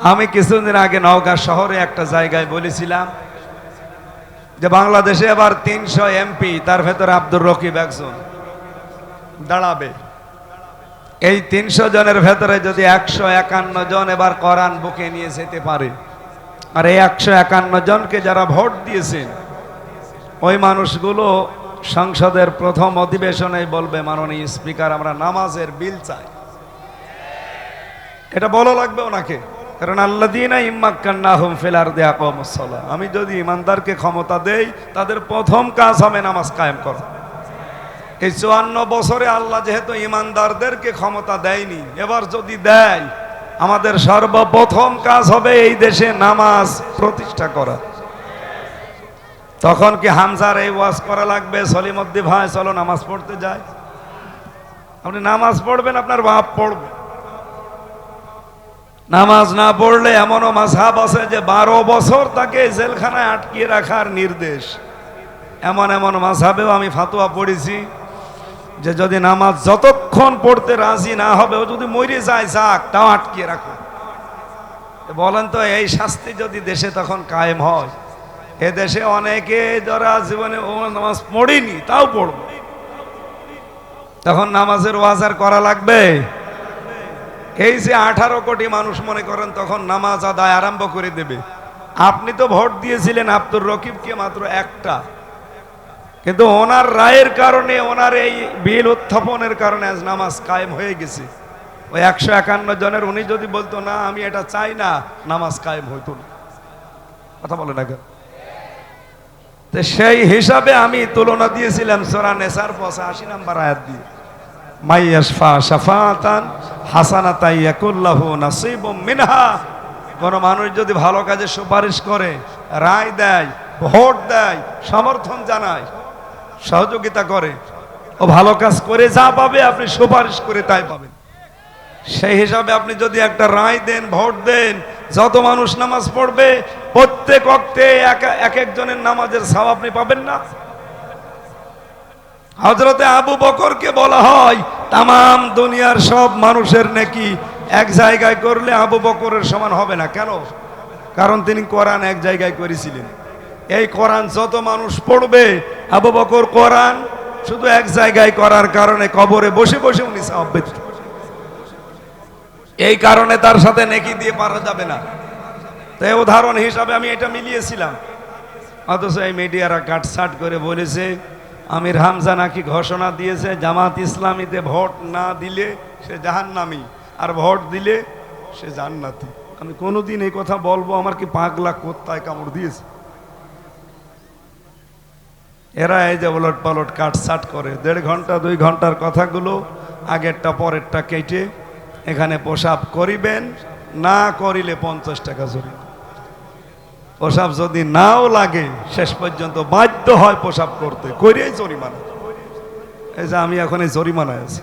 আমি কিছুদিন আগে নওগাঁ শহরে একটা জায়গায় বলেছিলাম যে বাংলাদেশে এবার তিনশো এমপি, তার ভেতরে আব্দুর রকিব একজন। দাঁড়াবে। এই তিনশো জনের ভেতরে যদি একশো একান্ন জন এবার করান বুকে নিয়ে যেতে পারে। আর এই একশো একান্ন জনকে যারা ভোট দিয়েছেন, ওই মানুষগুলো সংসদের প্রথম অধিবেশনে বলবে, মাননীয় স্পিকার, আমরা নামাজের বিল চাই। এটা বলো লাগবে ওনাকে। কারণ আল্লাহ দিন ইম্মাক্কান্না হুম ফেলার দেয়া কমসলা আমি যদি ইমানদারকে ক্ষমতা দেই, তাদের প্রথম কাজ হবে নামাজ কায়েম করা। এই চুয়ান্ন বছরে আল্লাহ যেহেতু ইমানদারদেরকে ক্ষমতা দেয়নি, এবার যদি দেয়, আমাদের সর্বপ্রথম কাজ হবে এই দেশে নামাজ প্রতিষ্ঠা করা। তখন কি হামজার এই ওয়াজ করা লাগবে? সলিমদ্দি ভাই, চলো নামাজ পড়তে যায় আপনি নামাজ পড়বেন, আপনার বাপ পড়বে। নামাজ না পড়লে এমনও মাঝহাব আছে যে বারো বছর তাকে জেলখানায় আটকিয়ে রাখার নির্দেশ। এমন এমন মাঝহাবেও আমি ফাতুয়া পড়েছি যে যদি নামাজ যতক্ষণ পড়তে রাজি না হবে, ও যদি মরে যায়, যাক, তাও আটকিয়ে রাখো। বলেন তো, এই শাস্তি যদি দেশে তখন কায়েম হয়, এ দেশে অনেকে যারা জীবনে ও নামাজ পড়িনি, তাও পড়বে। তখন নামাজের ওয়াজার করা লাগবে? এই যে আঠারো কোটি মানুষ মনে করেন তখন নামাজ আদায় আরম্ভ করে দেবে। আপনি তো ভোট দিয়েছিলেন আব্দুর রকিবকে মাত্র একটা। কিন্তু ওনার রায়ের কারণে, ওনার এই বিল উত্থাপনের কারণে আজ নামাজ কায়েম হয়ে গেছে। ওই একশো একান্ন জনের, উনি যদি বলতো, না, আমি এটা চাই না, নামাজ কায়েম হইতো না। কথা বলে না তো সেই হিসাবে আমি তুলনা দিয়েছিলাম সোরা নেসার পশা আশি নাম্বার আয়াত দিয়ে। ইয়াকুল্লাহু নাসিবুম মিনহা। কোন মানুষ যদি ভালো কাজে সুপারিশ করে, রায় দেয়, ভোট দেয়, সমর্থন জানায়, সহযোগিতা করে, ও ভালো কাজ করে যা পাবে আপনি সুপারিশ করে তাই পাবেন। সেই হিসাবে আপনি যদি একটা রায় দেন, ভোট দেন, যত মানুষ নামাজ পড়বে, প্রত্যেক এক এক একজনের নামাজের সাব আপনি পাবেন না। হজরতে আবু বকরকে বলা হয় তাম দুনিয়ার সব মানুষের নাকি এক জায়গায় করলে আবু বকরের সমান হবে না। কেন? কারণ তিনি কোরআন এক জায়গায় করেছিলেন। এই কোরআন যত মানুষ পড়বে, আবু বকর কোরআন শুধু এক জায়গায় করার কারণে কবরে বসে বসে উনি সাহাব এই কারণে তার সাথে নেকি দিয়ে পারা যাবে না। তো এই উদাহরণ হিসাবে আমি এটা মিলিয়েছিলাম। অথচ এই মিডিয়ারা কাটসাট করে বলেছে আমির হামজা নাকি ঘোষণা দিয়েছে, জামাত ইসলামীতে ভোট না দিলে সে জাহান্নামি, আর ভোট দিলে সে জান্নাতি। আমি কোনোদিন এই কথা বলব, আমার কি পাগলা কোত্তায় কামড় দিয়েছে? এরা এই যে ওলট পালট কাটসাট করে, দেড় ঘণ্টা, দুই ঘণ্টার কথাগুলো আগেরটা, পরেরটা কেটে এখানে পোশাব করিবেন, না করিলে পঞ্চাশ টাকা জরি পোশাক যদি নাও লাগে, শেষ পর্যন্ত বাধ্য হয় প্রসাব করতে। করিয়াই জরিমানা। এই যে আমি এখন এই জরিমানায় আছি।